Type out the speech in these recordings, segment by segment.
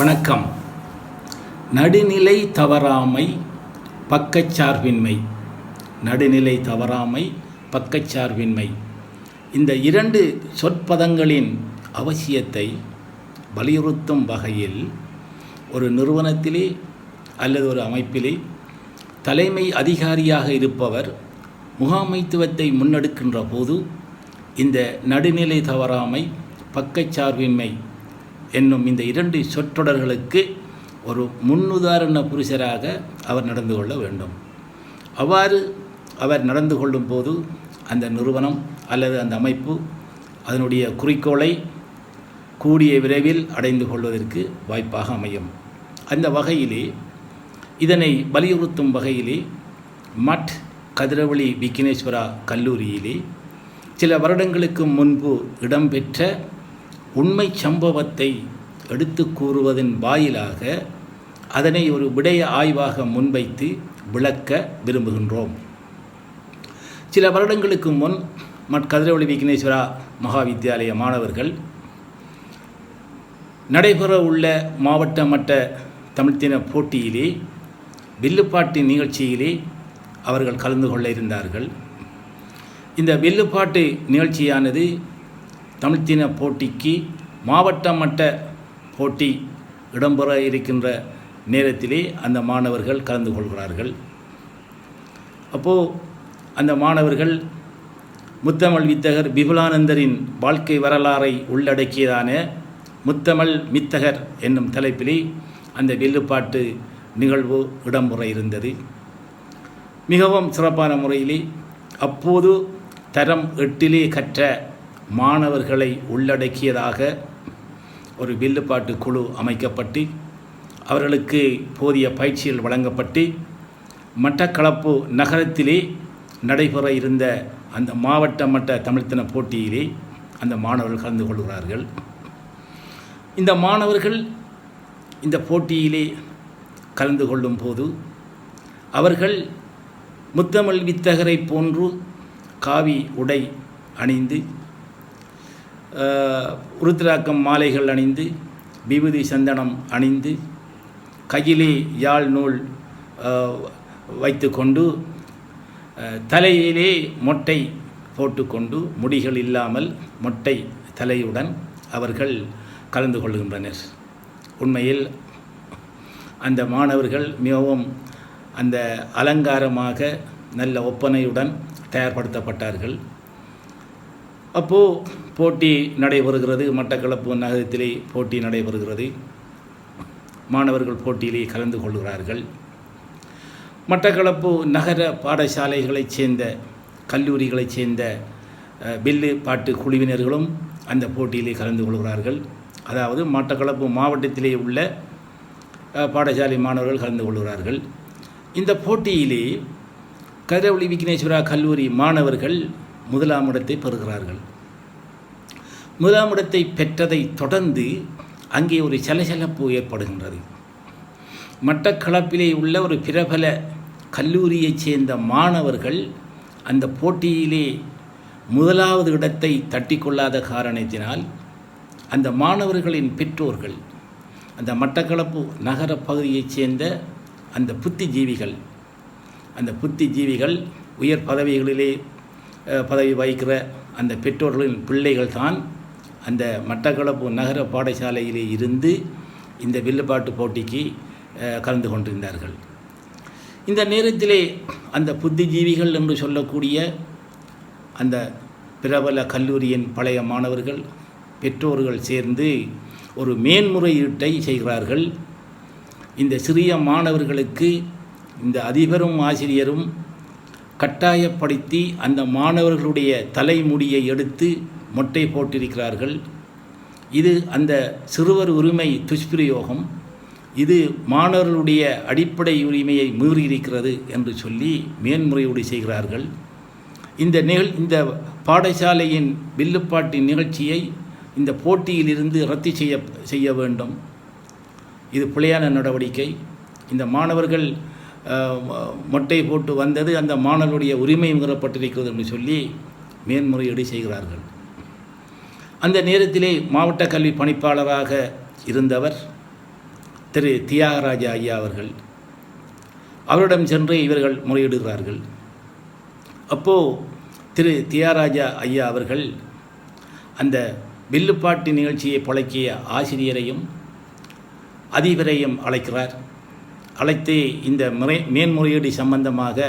வணக்கம். நடுநிலை தவறாமை பக்கச்சார்பின்மை நடுநிலை தவறாமை பக்கச்சார்பின்மை இந்த இரண்டு சொற்பதங்களின் அவசியத்தை வலியுறுத்தும் வகையில் ஒரு நிறுவனத்திலே அல்லது ஒரு அமைப்பிலே தலைமை அதிகாரியாக இருப்பவர் முகாமைத்துவத்தை முன்னெடுக்கின்ற போது இந்த நடுநிலை தவறாமை பக்கச்சார்பின்மை என்னும் இந்த இரண்டு சொற்றொடர்களுக்கு ஒரு முன்னுதாரண புருஷராக அவர் நடந்து கொள்ள வேண்டும். அவ்வாறு அவர் நடந்து கொள்ளும் போது அந்த நிறுவனம் அல்லது அந்த அமைப்பு அதனுடைய குறிக்கோளை கூடிய விரைவில் அடைந்து கொள்வதற்கு வாய்ப்பாக அமையும். அந்த வகையிலே இதனை வலியுறுத்தும் வகையிலே மட். கதிரவழி விக்னேஸ்வரா கல்லூரியிலே சில வருடங்களுக்கு முன்பு இடம்பெற்ற உண்மை சம்பவத்தை எடுத்து கூறுவதன் வாயிலாக அதனை ஒரு விடய ஆய்வாக முன்வைத்து விளக்க விரும்புகின்றோம். சில வருடங்களுக்கு முன் மட் கதிரவழி விக்னேஸ்வரா மகாவித்யாலய மாணவர்கள் நடைபெற உள்ள மாவட்ட மட்ட தமிழ்த்தின போட்டியிலே வில்லுப்பாட்டு நிகழ்ச்சியிலே அவர்கள் கலந்து கொள்ள இருந்தார்கள். இந்த வில்லுப்பாட்டு நிகழ்ச்சியானது தமிழ்த்தின போட்டிக்கு மாவட்ட மட்ட போட்டி இடம்பெற இருக்கின்ற நேரத்திலே அந்த மாணவர்கள் கலந்து கொள்கிறார்கள். அப்போது அந்த மாணவர்கள் முத்தமிழ் வித்தகர் விபுலானந்தரின் வாழ்க்கை வரலாறை உள்ளடக்கியதான முத்தமிழ் மித்தகர் என்னும் தலைப்பிலே அந்த வில்லுப்பாட்டு நிகழ்வு இடம்பெற இருந்தது. மிகவும் சிறப்பான முறையிலே அப்போது தரம் எட்டிலே கற்ற மாணவர்களை உள்ளடக்கியதாக ஒரு வில்லுப்பாட்டு குழு அமைக்கப்பட்டு அவர்களுக்கு போதிய பயிற்சிகள் வழங்கப்பட்டு மட்டக்களப்பு நகரத்திலே நடைபெற இருந்த அந்த மாவட்ட மட்ட தமிழ்த்தின போட்டியிலே அந்த மாணவர்கள் கலந்து கொள்கிறார்கள். இந்த மாணவர்கள் இந்த போட்டியிலே கலந்து கொள்ளும் போது அவர்கள் முத்தமிழ் வித்தகரை போன்று காவி உடை அணிந்து உருத்திராக்கம் மாலைகள் அணிந்து விபூதி சந்தனம் அணிந்து கையிலே யாழ் நூல் வைத்து கொண்டு தலையிலே மொட்டை போட்டுக்கொண்டு முடிகள் இல்லாமல் மொட்டை தலையுடன் அவர்கள் கலந்து கொள்கின்றனர். உண்மையில் அந்த மாணவர்கள் மிகவும் அந்த அலங்காரமாக நல்ல ஒப்பனையுடன் தயார்படுத்தப்பட்டார்கள். அப்போது போட்டி நடைபெறுகிறது. மட்டக்களப்பு நகரத்திலே போட்டி நடைபெறுகிறது. மாணவர்கள் போட்டியிலே கலந்து கொள்கிறார்கள். மட்டக்களப்பு நகர பாடசாலைகளைச் சேர்ந்த கல்லூரிகளைச் சேர்ந்த பில்லு பாட்டு குழுவினர்களும் அந்த போட்டியிலே கலந்து கொள்கிறார்கள். அதாவது மட்டக்களப்பு மாவட்டத்திலே உள்ள பாடசாலை மாணவர்கள் கலந்து கொள்கிறார்கள். இந்த போட்டியிலே கதிரவழி விக்னேஸ்வரா கல்லூரி மாணவர்கள் முதலாம் இடத்தை பெறுகிறார்கள். முதலாம் இடத்தை பெற்றதை தொடர்ந்து அங்கே ஒரு சலசலப்பு ஏற்படுகின்றது. மட்டக்களப்பிலே உள்ள ஒரு பிரபல கல்லூரியைச் சேர்ந்த மாணவர்கள் அந்த போட்டியிலே முதலாவது இடத்தை தட்டி கொள்ளாத காரணத்தினால் அந்த மாணவர்களின் பெற்றோர்கள் அந்த மட்டக்களப்பு நகர பகுதியைச் சேர்ந்த அந்த புத்திஜீவிகள் அந்த புத்திஜீவிகள் உயர் பதவிகளிலே பதவி வகிக்கிற அந்த பெற்றோர்களின் பிள்ளைகள் தான் அந்த மட்டக்களப்பு நகர பாடசாலையிலே இருந்து இந்த வில்லுப்பாட்டு போட்டிக்கு கலந்து கொண்டிருந்தார்கள். இந்த நேரத்திலே அந்த புத்திஜீவிகள் என்று சொல்லக்கூடிய அந்த பிரபல கல்லூரியின் பழைய மாணவர்கள் பெற்றோர்கள் சேர்ந்து ஒரு மேன்முறையீட்டை செய்கிறார்கள். இந்த சிறிய மாணவர்களுக்கு இந்த அதிபரும் ஆசிரியரும் கட்டாயப்படுத்தி அந்த மாணவர்களுடைய தலைமுடியை எடுத்து மொட்டை போட்டிருக்கிறார்கள். இது அந்த சிறுவர் உரிமை துஷ்பிரயோகம். இது மாணவர்களுடைய அடிப்படை உரிமையை மீறியிருக்கிறது என்று சொல்லி மேன்முறையீடு செய்கிறார்கள். இந்த நிகழ் இந்த பாடசாலையின் வில்லுப்பாட்டு நிகழ்ச்சியை இந்த போட்டியிலிருந்து ரத்து செய்ய செய்ய வேண்டும். இது பிழையான நடவடிக்கை. இந்த மாணவர்கள் மொட்டை போட்டு வந்தது அந்த மாணவனுடைய உரிமை மீறப்பட்டிருக்கிறது என்று சொல்லி மேன்முறையீடு செய்கிறார்கள். அந்த நேரத்திலே மாவட்ட கல்வி பணிப்பாளராக இருந்தவர் திரு தியாகராஜா ஐயா அவர்கள். அவரிடம் சென்று இவர்கள் முறையிடுகிறார்கள். அப்போது திரு தியாகராஜா ஐயா அவர்கள் அந்த வில்லுப்பாட்டு நிகழ்ச்சியை பழக்கிய ஆசிரியரையும் அதிபரையும் அழைக்கிறார். அழைத்து இந்த முறை மேன்முறையீடு சம்பந்தமாக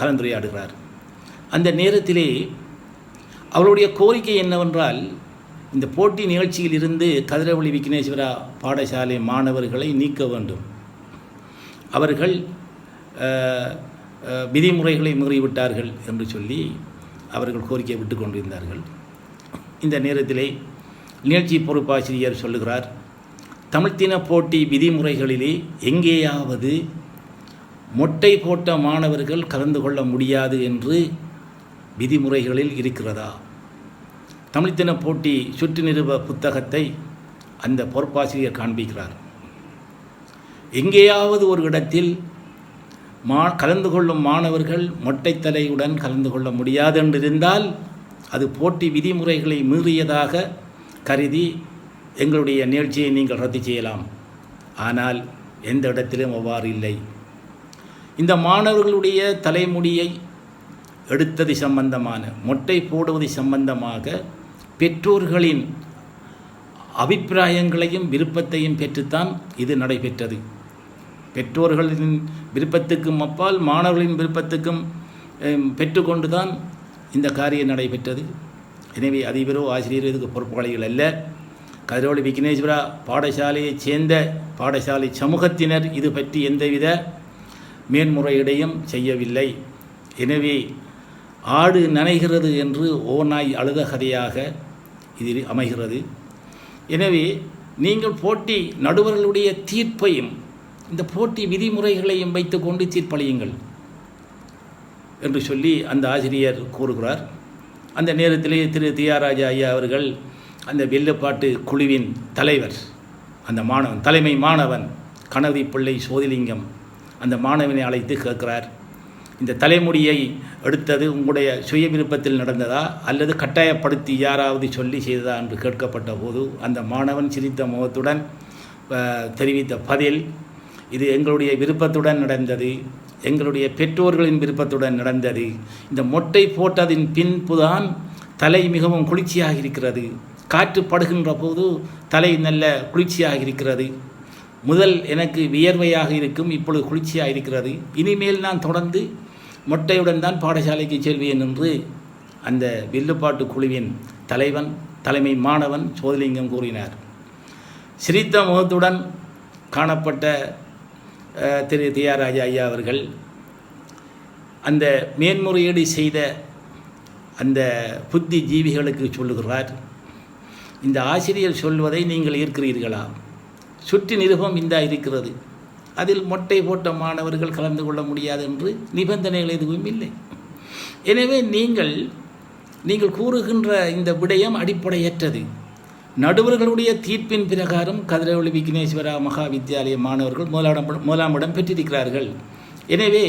கலந்துரையாடுகிறார். அந்த நேரத்திலே அவருடைய கோரிக்கை என்னவென்றால் இந்த போட்டி நிகழ்ச்சியில் இருந்து கதிரவழி விக்னேஸ்வரா பாடசாலை மாணவர்களை நீக்க வேண்டும். அவர்கள் விதிமுறைகளை மீறிவிட்டார்கள் என்று சொல்லி அவர்கள் கோரிக்கை விட்டு கொண்டிருந்தார்கள். இந்த நேரத்திலே நிகழ்ச்சி பொறுப்பாசிரியர் சொல்லுகிறார் தமிழ்த்தின போட்டி விதிமுறைகளிலே எங்கேயாவது மொட்டை போட்ட மாணவர்கள் கலந்து கொள்ள முடியாது என்று விதிமுறைகளில் இருக்கிறதா? தமிழ்த்தின போட்டி சுற்று நிறுவ புத்தகத்தை அந்த பொறுப்பாசிரியர் காண்பிக்கிறார். எங்கேயாவது ஒரு இடத்தில் மா கலந்து கொள்ளும் மாணவர்கள் மொட்டைத்தலையுடன் கலந்து கொள்ள முடியாது என்றிருந்தால் அது போட்டி விதிமுறைகளை மீறியதாக கருதி எங்களுடைய நிகழ்ச்சியை நீங்கள் ரத்து செய்யலாம். ஆனால் எந்த இடத்திலும் அவ்வாறு இல்லை. இந்த மாணவர்களுடைய தலைமுடியை எடுத்தது சம்பந்தமான மொட்டை போடுவது சம்பந்தமாக பெற்றோர்களின் அபிப்பிராயங்களையும் விருப்பத்தையும் பெற்றுத்தான் இது நடைபெற்றது. பெற்றோர்களின் விருப்பத்துக்கும் அப்பால் மாணவர்களின் விருப்பத்துக்கும் பெற்றுக்கொண்டு தான் இந்த காரியம் நடைபெற்றது. எனவே அதிபரோ ஆசிரியர் இதுக்கு பொறுப்பாளிகள் அல்ல கதிரோடு விக்னேஸ்வரா பாடசாலையைச் சேர்ந்த பாடசாலை சமூகத்தினர் இது பற்றி எந்தவித மேன்முறையீடையும் செய்யவில்லை. எனவே ஆடு நனைகிறது என்று ஓநாய் அழுத கதையாக இது அமைகிறது. எனவே நீங்கள் போட்டி நடுவர்களுடைய தீர்ப்பையும் இந்த போட்டி விதிமுறைகளையும் வைத்துக்கொண்டு தீர்ப்பளியுங்கள் என்று சொல்லி அந்த ஆசிரியர் கூறுகிறார். அந்த நேரத்திலே திரு தியாராஜா ஐயா அவர்கள் அந்த வெள்ளப்பாட்டு குழுவின் தலைவர் அந்த மாணவன் தலைமை மாணவன் கனவி பிள்ளை சோதிலிங்கம் அந்த மாணவனை அழைத்து கேட்கிறார். இந்த தலைமுடியை எடுத்தது உங்களுடைய சுய விருப்பத்தில் நடந்ததா? அல்லது கட்டாயப்படுத்தி யாராவது சொல்லி செய்ததா என்று கேட்கப்பட்ட போது அந்த மாணவன் சிரித்த முகத்துடன் தெரிவித்த பதில் இது எங்களுடைய விருப்பத்துடன் நடந்தது எங்களுடைய பெற்றோர்களின் விருப்பத்துடன் நடந்தது. இந்த மொட்டை போட்டதின் பின்புதான் தலை மிகவும் குளிர்ச்சியாக இருக்கிறது. காற்று படுகின்ற போது தலை நல்ல குளிர்ச்சியாக இருக்கிறது முதல் எனக்கு வியர்வையாக இருக்கும் இப்பொழுது குளிர்ச்சியாக இருக்கிறது இனிமேல் நான் தொடர்ந்து மொட்டையுடன் தான் பாடசாலைக்கு செல்வேன் என்று அந்த வில்லுப்பாட்டு குழுவின் தலைவன் தலைமை மாணவன் சோதலிங்கம் கூறினார். சிரித்த முகத்துடன் காணப்பட்ட திரு தியாராஜா ஐயா அவர்கள் அந்த மேன்முறையீடு செய்த அந்த புத்தி ஜீவிகளுக்கு சொல்லுகிறார். இந்த ஆசிரியர் சொல்வதை நீங்கள் ஏற்கிறீர்களா சுற்றி நிருபம் இந்தா இருக்கிறது. அதில் மொட்டை போட்ட மாணவர்கள் கலந்து கொள்ள முடியாது என்று நிபந்தனைகள் எதுவும் இல்லை. எனவே நீங்கள் நீங்கள் கூறுகின்ற இந்த விடயம் அடிப்படையற்றது. நடுவர்களுடைய தீர்ப்பின் பிரகாரம் கதிரவழி விக்னேஸ்வரா மகா வித்யாலய மாணவர்கள் முதலாம் முதலாம் இடம் பெற்றிருக்கிறார்கள். எனவே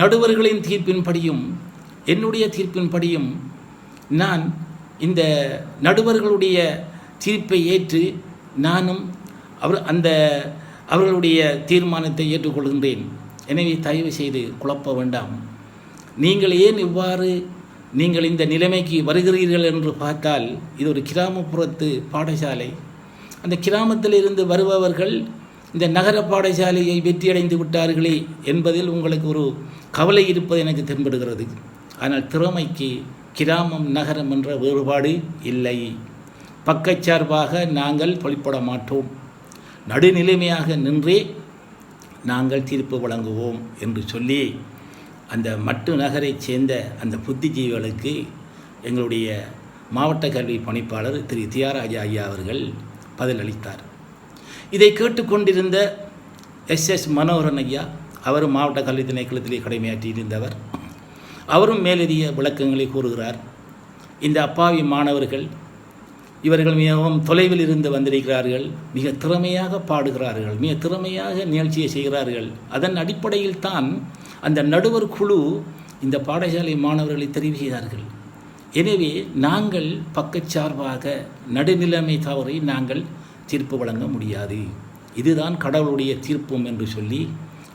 நடுவர்களின் தீர்ப்பின்படியும் என்னுடைய தீர்ப்பின்படியும் நான் இந்த நடுவர்களுடைய தீர்ப்பை ஏற்று நானும் அவர் அந்த அவர்களுடைய தீர்மானத்தை ஏற்றுக்கொள்கின்றேன். எனவே தயவு செய்து குழப்ப வேண்டாம். நீங்கள் ஏன் இவ்வாறு நீங்கள் இந்த நிலைமைக்கு வருகிறீர்கள் என்று பார்த்தால் இது ஒரு கிராமப்புறத்து பாடசாலை. அந்த கிராமத்தில் இருந்து வருபவர்கள் இந்த நகர பாடசாலையை வெற்றியடைந்து விட்டார்களே என்பதில் உங்களுக்கு ஒரு கவலை இருப்பது எனக்கு தென்படுகிறது. ஆனால் திறமைக்கு கிராமம் நகரம் என்ற வேறுபாடு இல்லை. பக்கச்சார்பாக நாங்கள் வழிபட மாட்டோம். நடுநிலைமையாக நின்றே நாங்கள் தீர்ப்பு வழங்குவோம் என்று சொல்லி அந்த மட்டு நகரைச் சேர்ந்த அந்த புத்திஜீவிகளுக்கு எங்களுடைய மாவட்ட கல்வி பணிப்பாளர் திரு. தியாராஜா ஐயா அவர்கள் பதிலளித்தார் இதை கேட்டுக்கொண்டிருந்த எஸ். எஸ். மனோகரன் ஐயா அவர் மாவட்ட கல்வி திணைக்களத்திலே கடமையாற்றியிருந்தவர் அவரும் மேலதிக விளக்கங்களை கூறுகிறார். இந்த அப்பாவி மாணவர்கள் இவர்கள் மிகவும் தொலைவில் இருந்து வந்திருக்கிறார்கள் மிக திறமையாக பாடுகிறார்கள் மிக திறமையாக நிகழ்ச்சியை செய்கிறார்கள். அதன் அடிப்படையில் தான் அந்த நடுவர் குழு இந்த பாடசாலை மாணவர்களை தெரிவு செய்தார்கள் எனவே நாங்கள் பக்கச்சார்பாக நடுநிலைமை தவறை நாங்கள் தீர்ப்பு வழங்க முடியாது. இதுதான் கடவுளுடைய தீர்ப்பும் என்று சொல்லி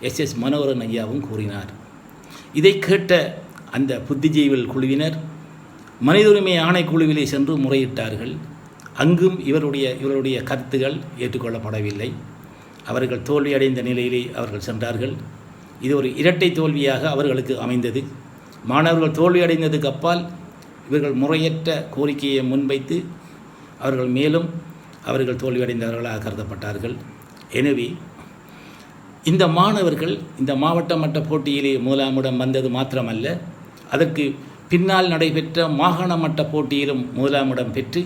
எஸ் எஸ் மனோகரன் ஐயாவும் கூறினார். இதை கேட்ட அந்த புத்திஜீவல் குழுவினர் மனித உரிமை ஆணைக்குழுவிலே சென்று முறையிட்டார்கள். அங்கும் இவருடைய இவருடைய கருத்துகள் ஏற்றுக்கொள்ளப்படவில்லை. அவர்கள் தோல்வியடைந்த நிலையிலே அவர்கள் சென்றார்கள். இது ஒரு இரட்டை தோல்வியாக அவர்களுக்கு அமைந்தது. மாணவர்கள் தோல்வியடைந்ததுக்கு அப்பால் இவர்கள் முறையற்ற கோரிக்கையை முன்வைத்து அவர்கள் மேலும் அவர்கள் தோல்வியடைந்தவர்களாக கருதப்பட்டார்கள். எனவே இந்த மாணவர்கள் இந்த மாவட்ட மட்ட போட்டியிலே முதலாமிடம் வந்தது மாத்திரமல்ல. அதற்கு பின்னால் நடைபெற்ற மாகாண மட்ட போட்டியிலும் முதலாமிடம் பெற்று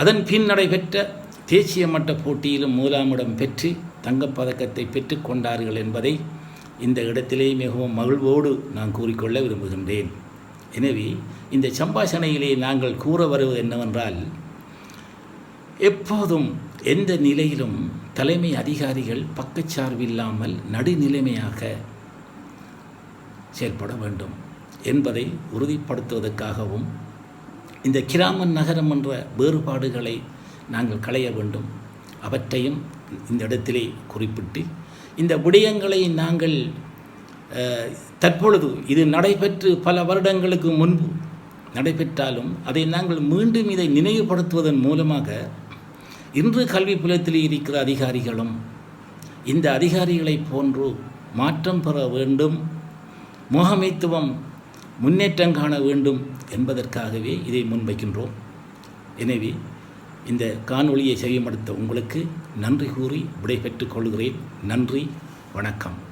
அதன் பின் நடைபெற்ற தேசிய மட்ட போட்டியிலும் முதலாமிடம் பெற்று தங்கப்பதக்கத்தை பெற்று கொண்டார்கள் என்பதை இந்த இடத்திலே மிகவும் மகிழ்வோடு நான் கூறிக்கொள்ள விரும்புகின்றேன். எனவே இந்த சம்பாஷணையிலே நாங்கள் கூற வருவது என்னவென்றால் எப்போதும் எந்த நிலையிலும் தலைமை அதிகாரிகள் பக்கச்சார்பில்லாமல் நடுநிலைமையாக செயல்பட வேண்டும். என்பதை உறுதிப்படுத்துவதற்காகவும் இந்த கிராமம் நகரம் என்ற வேறுபாடுகளை நாங்கள் களைய வேண்டும். அவற்றையும் இந்த இடத்திலே குறிப்பிட்டு இந்த விடயங்களை நாங்கள் தற்பொழுது இது நடைபெற்று பல வருடங்களுக்கு முன்பு நடைபெற்றாலும் அதை நாங்கள் மீண்டும் இதை நினைவுபடுத்துவதன் மூலமாக இன்று கல்வி புலத்தில் இருக்கிற அதிகாரிகளும் இந்த அதிகாரிகளைப் போன்று மாற்றம் பெற வேண்டும். முகமைத்துவம் முன்னேற்றம் காண வேண்டும் என்பதற்காகவே இதை முன்வைக்கின்றோம். எனவே இந்த காணொளியை செய்யப்படுத்த உங்களுக்கு நன்றி கூறி விடைபெற்றுக் கொள்கிறேன். நன்றி வணக்கம்.